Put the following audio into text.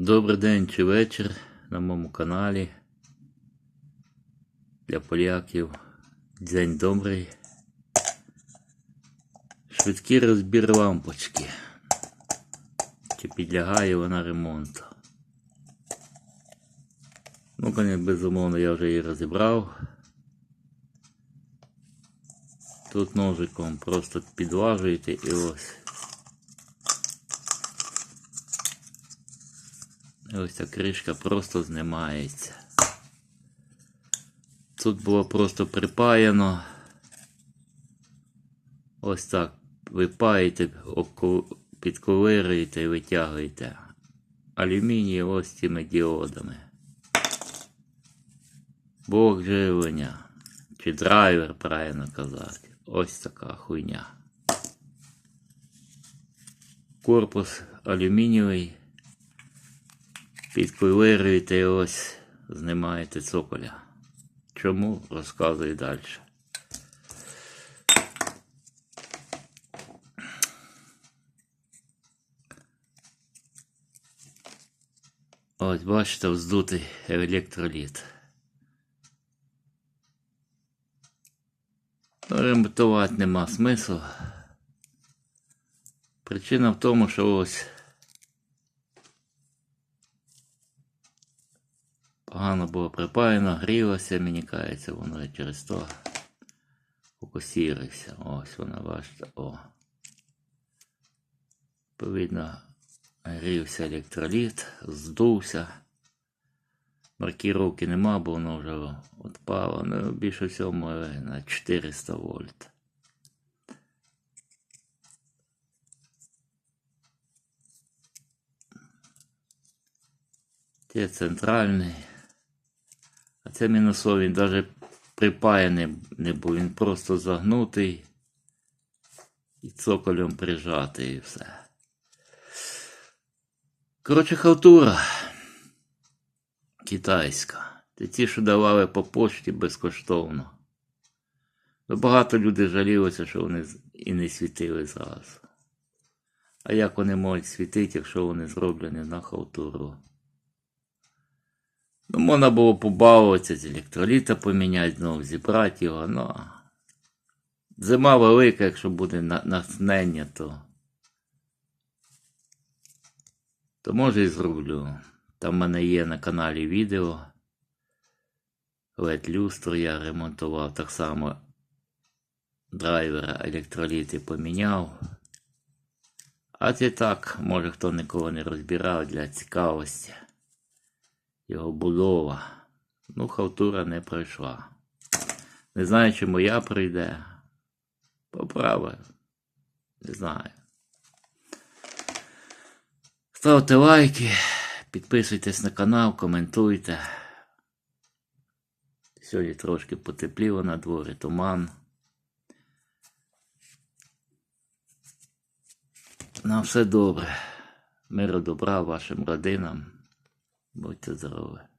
Добрий день чи вечір на моєму каналі. Для поляків. День добрий. Швидкий розбір лампочки. Чи підлягає вона ремонту? Ну, конечно, безумовно, я вже її розібрав. Тут ножиком просто підважуєте і ось. Ось ця кришка просто знімається. Тут було просто припаяно. Ось так. Ви паєте, обку- підковируєте і витягуєте. Алюміній ось цими діодами. Бог живлення. Чи драйвер, правильно казати. Ось така хуйня. Корпус алюмінієвий. Підковируєте і ось знімаєте цоколя. Чому? Розказую далі. Ось бачите, вздутий електроліт. Ну, Ремонтувати нема смислу. Причина в тому, що ось погано було припаяно, грілося, мені кається, воно через то фокусірується. Ось вона, бачите, о. Відповідно, грівся електроліт, здувся. Маркіровки нема, бо воно вже відпало. Ну, більше всього на 400 вольт. Це центральний. Це мінусовий, він навіть припаяний не був, він просто загнутий і цоколем прижатий і все. Коротше, халтура китайська. Це ті, що давали по почті безкоштовно. Ну, багато людей жалілося, що вони і не світили зразу. А як вони можуть світити, якщо вони зроблені на халтуру? Ну, можна було побавитися з електроліта поміняти, знову зібрати його, ну. Зима велика, якщо буде натхнення, то. То може і зроблю. Там в мене є на каналі відео. LED люстру я ремонтував так само. Драйвера електроліти поміняв. А це так, може хто нікого не розбирав для цікавості. Його будова. Ну, халтура не пройшла. Не знаю, чи моя прийде. Поправи. Не знаю. Ставте лайки, підписуйтесь на канал, коментуйте. Сьогодні трошки потепліло на дворі, туман. На все добре. Миру добра вашим родинам. Будьте здорові.